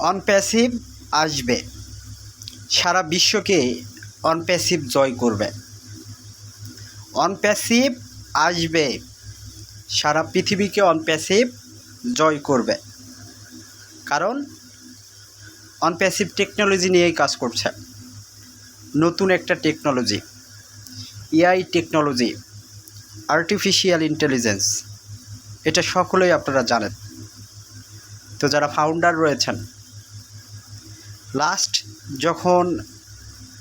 অনপ্যাসিভ আসবে। সারা বিশ্বকে অনপ্যাসিভ জয় করবে। অনপ্যাসিভ আসবে, সারা পৃথিবীকে অনপ্যাসিভ জয় করবে। কারণ অনপ্যাসিভ টেকনোলজি নিয়েই কাজ করছে। নতুন একটা technology, AI technology artificial intelligence এটা সকলেই আপনারা জানেন। তো যারা ফাউন্ডার রয়েছেন লাস্ট যখন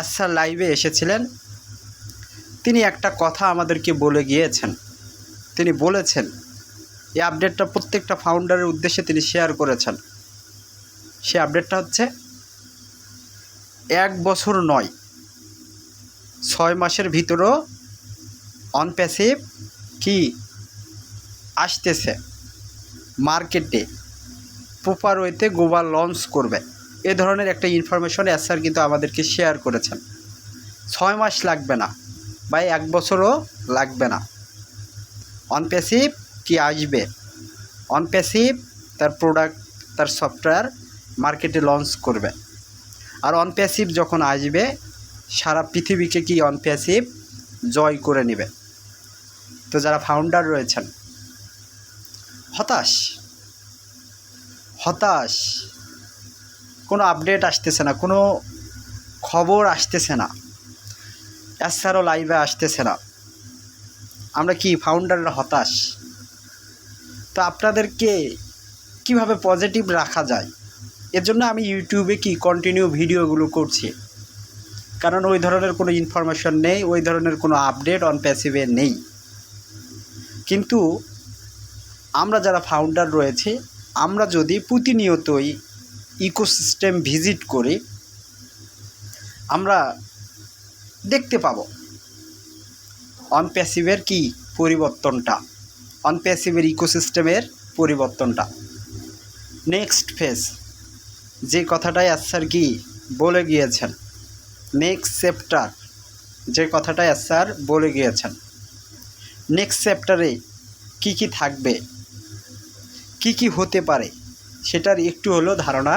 এসআর লাইভে এসেছিলেন, তিনি একটা কথা আমাদেরকে বলে গিয়েছেন। তিনি বলেছেন, এই আপডেটটা প্রত্যেকটা ফাউন্ডারের উদ্দেশ্যে তিনি শেয়ার করেছেন। সে আপডেটটা হচ্ছে, এক বছর নয়, ছয় মাসের ভিতরও অনপ্যাসিভ কি আসতেছে? মার্কেটে প্রপার ওয়েতে গোবার লঞ্চ করবে। এ ধরনের একটা ইনফরমেশন এস স্যার কিন্তু আমাদেরকে শেয়ার করেছেন। ছয় মাস লাগবে না বা এক বছরও লাগবে না। অনপ্যাসিভ কি আসবে? অনপ্যাসিভ তার প্রোডাক্ট তার সফটওয়্যার মার্কেটে লঞ্চ করবে। আর অনপ্যাসিভ যখন আসবে, সারা পৃথিবীকে কি অনপ্যাসিভ জয় করে নেবে? তো যারা ফাউন্ডার রয়েছেন, হতাশ হতাশ। কোনো আপডেট আসতেছে না, কোনো খবর আসতেছে না। এছাড়াও লাইভে আসতেছে না। আমরা কি ফাউন্ডাররা হতাশ? তো আপনাদেরকে কীভাবে পজিটিভ রাখা যায়? এর জন্য আমি ইউটিউবে কি কন্টিনিউ ভিডিওগুলো করছি। কারণ ওই ধরনের কোনো ইনফরমেশন নেই, ওই ধরনের কোনো আপডেট অন প্যাসিভে নেই। কিন্তু আমরা যারা ফাউন্ডার রয়েছে, আমরা যদি প্রতিনিয়তই ইকোসিস্টেম ভিজিট করে আমরা দেখতে পাব। অনপ্যাসিভের কি পরিবর্তনটা? অনপ্যাসিভের ইকোসিস্টেমের পরিবর্তনটা। নেক্সট ফেজ যে কথাটাই স্যার কি বলে গিয়েছেন। নেক্সট চ্যাপ্টার যে কথাটাই স্যার বলে গিয়েছেন। নেক্সট চ্যাপ্টারে কি কি থাকবে? কি কি হতে পারে? সেটার একটু হলো ধারণা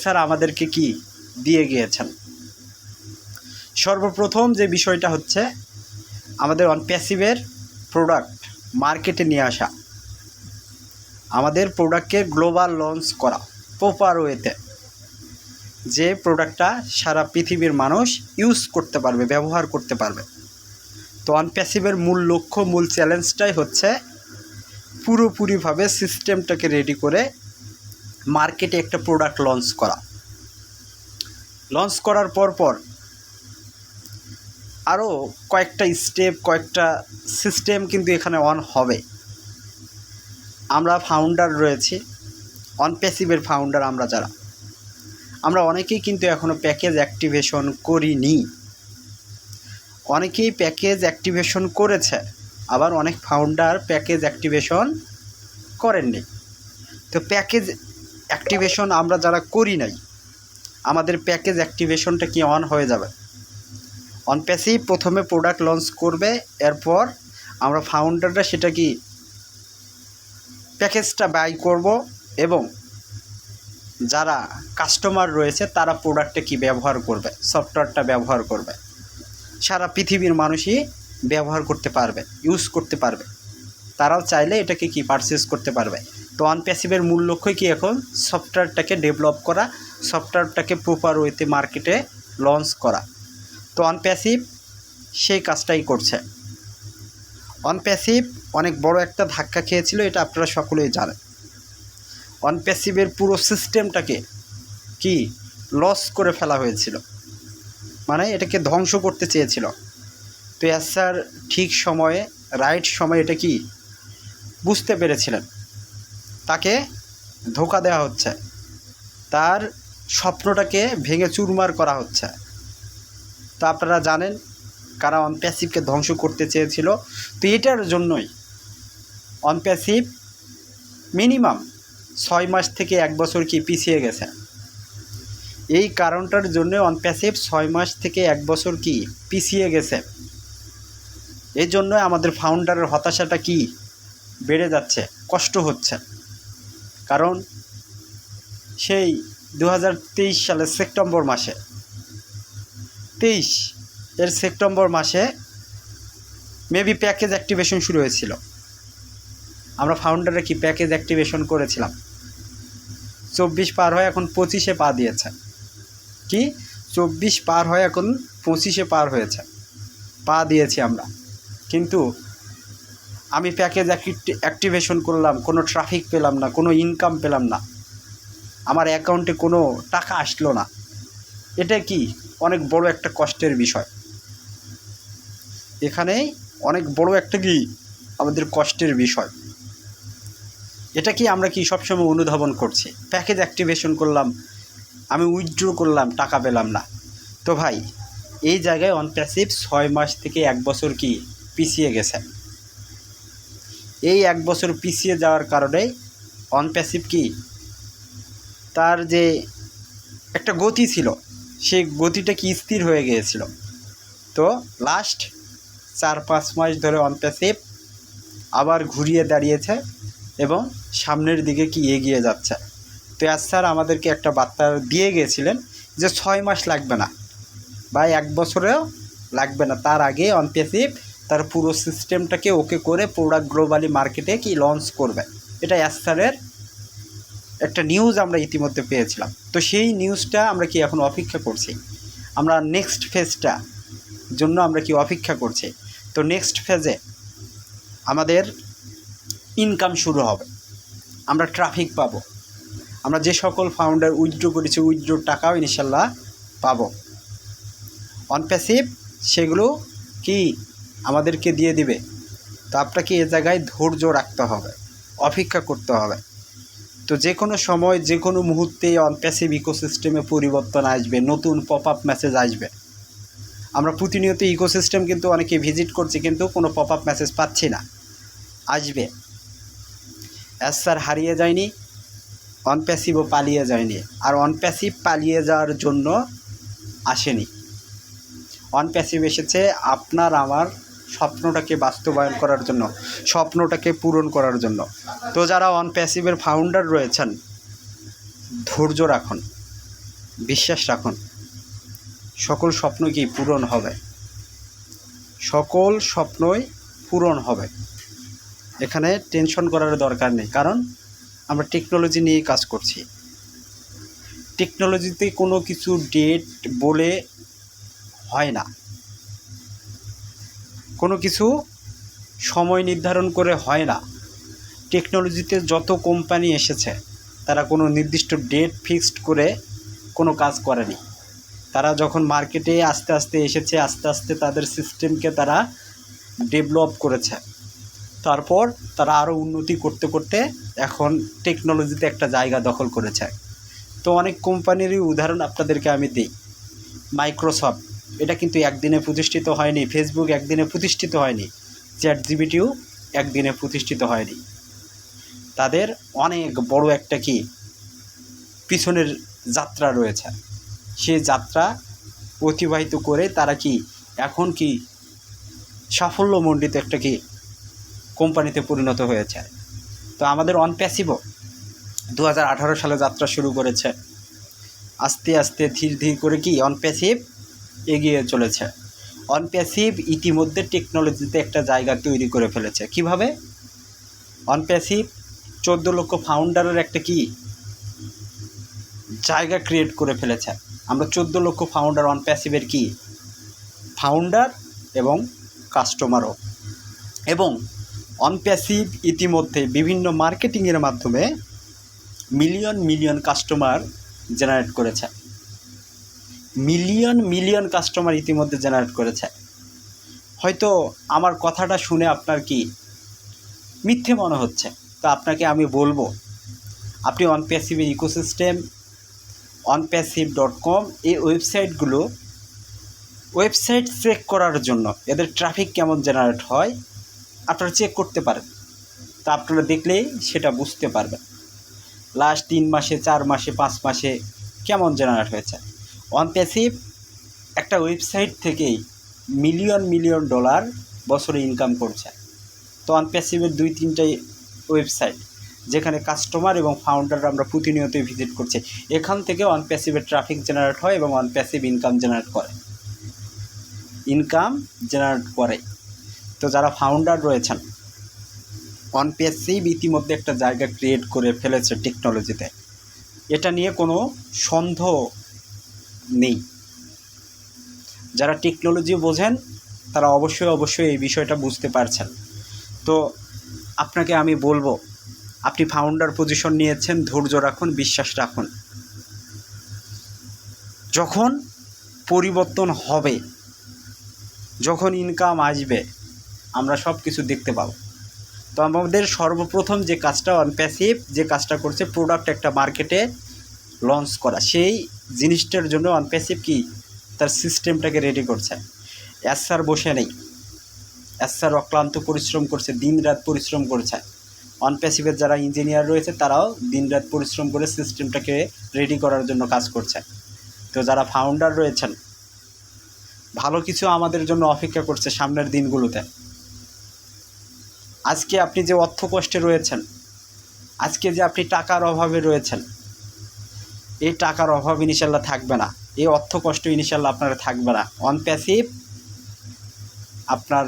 স্যার আমাদেরকে কি দিয়ে গিয়েছেন। সর্বপ্রথম যে বিষয়টা হচ্ছে, আমাদের অনপ্যাসিভের প্রোডাক্ট মার্কেটে নিয়ে আসা। আমাদের প্রোডাক্টকে গ্লোবাল লঞ্চ করা প্রপার ওয়েতে যে প্রোডাক্টটা সারা পৃথিবীর মানুষ ইউজ করতে পারবে, ব্যবহার করতে পারবে। তো অনপ্যাসিভের মূল লক্ষ্য, মূল চ্যালেঞ্জটাই হচ্ছে পুরোপুরিভাবে সিস্টেমটাকে রেডি করে মার্কেটে একটা প্রোডাক্ট লঞ্চ করা। লঞ্চ করার পর পর আরও কয়েকটা স্টেপ কয়েকটা সিস্টেম কিন্তু এখানে অন হবে। আমরা ফাউন্ডার রয়েছি অনপ্যাসিভের ফাউন্ডার আমরা যারা। আমরা অনেকেই কিন্তু এখনও প্যাকেজ অ্যাক্টিভেশন করিনি। অনেকেই প্যাকেজ অ্যাক্টিভেশন করেছে। আবার অনেক ফাউন্ডার প্যাকেজ অ্যাক্টিভেশন করেননি। তো প্যাকেজ অ্যাক্টিভেশন আমরা যারা করি নাই, আমাদের প্যাকেজ অ্যাক্টিভেশনটা কি অন হয়ে যাবে? অন অনপ্যাসিভ প্রথমে প্রোডাক্ট লঞ্চ করবে, এরপর আমরা ফাউন্ডাররা সেটা কি প্যাকেজটা বাই করব এবং যারা কাস্টমার রয়েছে তারা প্রোডাক্টটা কি ব্যবহার করবে সফটওয়্যারটা ব্যবহার করবে। সারা পৃথিবীর মানুষই ব্যবহার করতে পারবে ইউজ করতে পারবে। তারাও চাইলে এটাকে কি পারচেস করতে পারবে। তো অনপ্যাসিভের মূল লক্ষ্য কি এখন? সফটওয়্যারটাকে ডেভেলপ করা সফটওয়্যারটাকে প্রপার ওয়েতে মার্কেটে লঞ্চ করা। তো অনপ্যাসিভ সেই কাজটাই করছে। অনপ্যাসিভ অনেক বড় একটা ধাক্কা খেয়েছিল, এটা আপনারা সকলেই জানেন। অনপ্যাসিভের পুরো সিস্টেমটাকে কি? লস করে ফেলা হয়েছিল। মানে এটাকে ধ্বংস করতে চেয়েছিল। তো স্যার ঠিক সময়ে, রাইট সময়ে এটা কি? বুঝতে পেরেছিলেন। তাকে ধোকা দেওয়া হচ্ছে। তার স্বপ্নটাকে ভেঙে চুরমার করা হচ্ছে। তো আপনারা জানেন, কারা অনপ্যাসিভকে ধ্বংস করতে চেয়েছিল। তো এটার জন্যই অনপ্যাসিভ মিনিমাম ছয় মাস থেকে এক বছর কি পিছিয়ে গেছে। এই কারণটার জন্য অনপ্যাসিভ ছয় মাস থেকে এক বছর কি পিছিয়ে গেছে। এই জন্য আমাদের ফাউন্ডারের হতাশাটা কি বেড়ে যাচ্ছে, কষ্ট হচ্ছে। কারণ সেই দু হাজার তেইশ সালের সেপ্টেম্বর মাসে, তেইশ এর সেপ্টেম্বর মাসে মেবি প্যাকেজ অ্যাক্টিভেশন শুরু হয়েছিল। আমরা ফাউন্ডারে কি প্যাকেজ অ্যাক্টিভেশন করেছিলাম? চব্বিশ পার হয়ে এখন পঁচিশে পা দিয়েছে। কি? চব্বিশ পার হয়ে এখন পঁচিশে পার হয়েছে। পা দিয়েছি আমরা। কিন্তু আমি প্যাকেজ অ্যাক্টিভেশন করলাম, কোনো ট্রাফিক পেলাম না, কোনো ইনকাম পেলাম না। আমার অ্যাকাউন্টে কোনো টাকা আসলো না। এটা কি? অনেক বড় একটা কষ্টের বিষয়। এখানে অনেক বড় একটা কি? আমাদের কষ্টের বিষয়। এটা কি আমরা কি সবসময় অনুধাবন করছি? প্যাকেজ অ্যাক্টিভেশন করলাম, আমি উইথড্র করলাম, টাকা পেলাম না। তো ভাই, এই জায়গায় অনপ্যাসিভ ছয় মাস থেকে এক বছর কি পিছিয়ে গেছেন এই এক বছর পিছিয়ে যাওয়ার কারণে অনপ্যাসিভ কি? তার যে একটা গতি ছিল, সেই গতিটা কি স্থির হয়ে গিয়েছিল? তো লাস্ট চার, পাঁচ মাস ধরে অনপ্যাসিভ আবার ঘুরিয়ে দাঁড়িয়েছে এবং সামনের দিকে কি এগিয়ে যাচ্ছে। তো আজ স্যার আমাদেরকে একটা বার্তা দিয়ে গিয়েছিলেন যে ছয় মাস লাগবে না। বা এক বছরেও লাগবে না। তার আগে অনপ্যাসিভ তার পুরো সিস্টেমটাকে ওকে করে প্রোডাক্ট গ্লোবালি মার্কেটে কি লঞ্চ করবে। এটা অ্যাস্টারের একটা নিউজ আমরা ইতিমধ্যে পেয়েছিলাম। তো সেই নিউজটা আমরা কি এখন অপেক্ষা করছি? আমরা নেক্সট ফেজটা জন্য আমরা কি অপেক্ষা করছি? তো নেক্সট ফেজে আমাদের ইনকাম শুরু হবে। আমরা ট্রাফিক পাবো। আমরা যে সকল ফাউন্ডার উইথড্র করেছি উইথড্রোর টাকাও ইনশাল্লাহ পাবো। অনপ্যাসিভ সেগুলো কি আমাদেরকে দিয়ে দিবে। তো আপনাকে এ জায়গায় ধৈর্য রাখতে হবে, অপেক্ষা করতে হবে। তো যে কোনো সময়, যে কোনো মুহূর্তে অনপ্যাসিভ ইকোসিস্টেমে পরিবর্তন আসবে, নতুন পপ আপ মেসেজ আসবে। আমরা প্রতিনিয়ত ইকোসিস্টেম কিন্তু অনেকে ভিজিট করছি, কিন্তু কোনো পপ আপ মেসেজ পাচ্ছি না। আসবে। অ্যাজ স্যার হারিয়ে যায়নি অনপ্যাসিভও পালিয়ে যায়নি। আর অনপ্যাসিভ পালিয়ে যাওয়ার জন্য আসেনি। অনপ্যাসিভ এসেছে, আপনার, আমার স্বপ্নটাকে বাস্তবায়ন করার জন্য, স্বপ্নটাকে পূরণ করার জন্য। তো যারা অনপ্যাসিভের ফাউন্ডার রয়েছেন, ধৈর্য রাখুন, বিশ্বাস রাখুন, সকল স্বপ্ন কি পূরণ হবে। সকল স্বপ্নই পূরণ হবে। এখানে টেনশন করার দরকার নেই, কারণ আমরা টেকনোলজি নিয়ে কাজ করছি। টেকনোলজিতে কোনো কিছু ডেট বলে হয় না। কোনো কিছু সময় নির্ধারণ করে হয় না। টেকনোলজিতে যত কোম্পানি এসেছে, তারা কোনো নির্দিষ্ট ডেট ফিক্সড করে কোনো কাজ করেনি। তারা যখন মার্কেটে আস্তে আস্তে এসেছে, আস্তে আস্তে তাদের সিস্টেমকে তারা ডেভেলপ করেছে। তারপর তারা আরও উন্নতি করতে করতে এখন টেকনোলজিতে একটা জায়গা দখল করেছে। তো অনেক কোম্পানিরই উদাহরণ আপনাদেরকে আমি দিই। মাইক্রোসফট। এটা কিন্তু একদিনে প্রতিষ্ঠিত হয়নি ফেসবুক একদিনে প্রতিষ্ঠিত হয়নি চ্যাট জিবিটিও একদিনে প্রতিষ্ঠিত হয়নি। তাদের অনেক বড় একটা কি, পিছনের যাত্রা রয়েছে। সে যাত্রা অতিবাহিত করে তারা কি, এখন কি সাফল্যমণ্ডিত একটা কি কোম্পানিতে পরিণত হয়েছে। তো আমাদের অনপ্যাসিভও দু হাজার আঠারো সালে যাত্রা শুরু করেছে। আস্তে আস্তে ধীর ধীর করে কি, অনপ্যাসিভ এগিয়ে চলেছে। অনপ্যাসিভ ইতিমধ্যে টেকনোলজিতে একটা জায়গা তৈরি করে ফেলেছে। কীভাবে? অনপ্যাসিভ চোদ্দ লক্ষ ফাউন্ডারের একটা কি? জায়গা ক্রিয়েট করে ফেলেছে। আমরা চোদ্দ লক্ষ ফাউন্ডার অনপ্যাসিভের কি? ফাউন্ডার এবং কাস্টমারও এবং অনপ্যাসিভ ইতিমধ্যে বিভিন্ন মার্কেটিংয়ের মাধ্যমে মিলিয়ন মিলিয়ন কাস্টমার জেনারেট করেছে। মিলিয়ন মিলিয়ন কাস্টমার ইতিমধ্যে জেনারেট করেছে। হয়তো আমার কথাটা শুনে আপনার কি মিথ্যে মনে হচ্ছে? তো আপনাকে আমি বলব, আপনি অনপ্যাসিভের ইকোসিস্টেম অনপ্যাসিভ ডট কম এই ওয়েবসাইটগুলো ওয়েবসাইট চেক করার জন্য এদের ট্রাফিক কেমন জেনারেট হয়, আপনারা চেক করতে পারেন। তা আপনারা দেখলেই সেটা বুঝতে পারবেন। লাস্ট তিন মাসে, চার মাসে, পাঁচ মাসে কেমন জেনারেট হয়েছে? অনপ্যাসিভ একটা ওয়েবসাইট থেকেই মিলিয়ন মিলিয়ন ডলার বছরে ইনকাম করছে। তো অনপ্যাসিভের দুই, তিনটাই ওয়েবসাইট যেখানে কাস্টমার এবং ফাউন্ডাররা আমরা প্রতিনিয়তই ভিজিট করছি। এখান থেকে অন প্যাসিভের ট্রাফিক জেনারেট হয় এবং অন প্যাসিভ ইনকাম জেনারেট করে। ইনকাম জেনারেট করে। তো যারা ফাউন্ডার রয়েছেন অন প্যাসিভ ইতিমধ্যে একটা জায়গা ক্রিয়েট করে ফেলেছে টেকনোলজিতে এটা নিয়ে কোনো সন্দেহ নেই। যারা টেকনোলজি বোঝেন, তারা অবশ্যই অবশ্যই এই বিষয়টা বুঝতে পারছেন। তো আপনাকে আমি বলব, আপনি ফাউন্ডার পজিশন নিয়েছেন, ধৈর্য রাখুন, বিশ্বাস রাখুন। যখন পরিবর্তন হবে, যখন ইনকাম আসবে, আমরা সব কিছু দেখতে পাবো। তো আমাদের সর্বপ্রথম যে কাজটা অন প্যাসিভ যে কাজটা করছে প্রোডাক্ট একটা মার্কেটে লঞ্চ করা, সেই জিনিসটার জন্য অন প্যাসিভ কি তার সিস্টেমটাকে রেডি করছে। স্যার বসে নেই। স্যার অক্লান্ত পরিশ্রম করছে দিন রাত পরিশ্রম করছে। অন প্যাসিভের যারা ইঞ্জিনিয়ার রয়েছে, তারাও দিন রাত পরিশ্রম করে সিস্টেমটাকে রেডি করার জন্য কাজ করছে। তো যারা ফাউন্ডার রয়েছেন, ভালো কিছু আমাদের জন্য অপেক্ষা করছে সামনের দিনগুলোতে। আজকে আপনি যে অর্থ কষ্টে রয়েছেন, আজকে যে আপনি টাকার অভাবে রয়েছেন এই টাকার অভাব ইনিশাল্লাহ থাকবে না। এই অর্থ কষ্ট ইনিশাল্লাহ আপনার থাকবে না। অন প্যাসিভ আপনার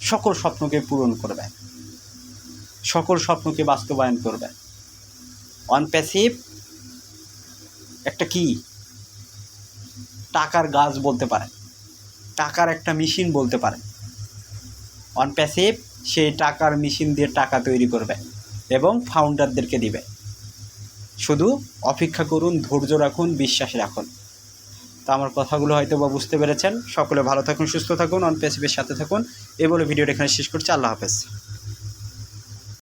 সকল স্বপ্নকে পূরণ করবে। সকল স্বপ্নকে বাস্তবায়ন করবে। অন প্যাসিভ একটা কি? টাকার গাছ বলতে পারে। টাকার একটা মেশিন বলতে পারে। অন প্যাসিভ সেই টাকার মেশিন দিয়ে টাকা তৈরি করবে এবং ফাউন্ডারদেরকে দিবে। শুধু অপেক্ষা করুন, ধৈর্য রাখুন, বিশ্বাস রাখুন। তো আমার কথাগুলো হয়তো বা বুঝতে পেরেছেন। সকলে ভালো থাকুন, সুস্থ থাকুন, অন পেসিপের সাথে থাকুন। এই বলে ভিডিওটা এখানে শেষ করছি। আল্লাহ হাফেজ।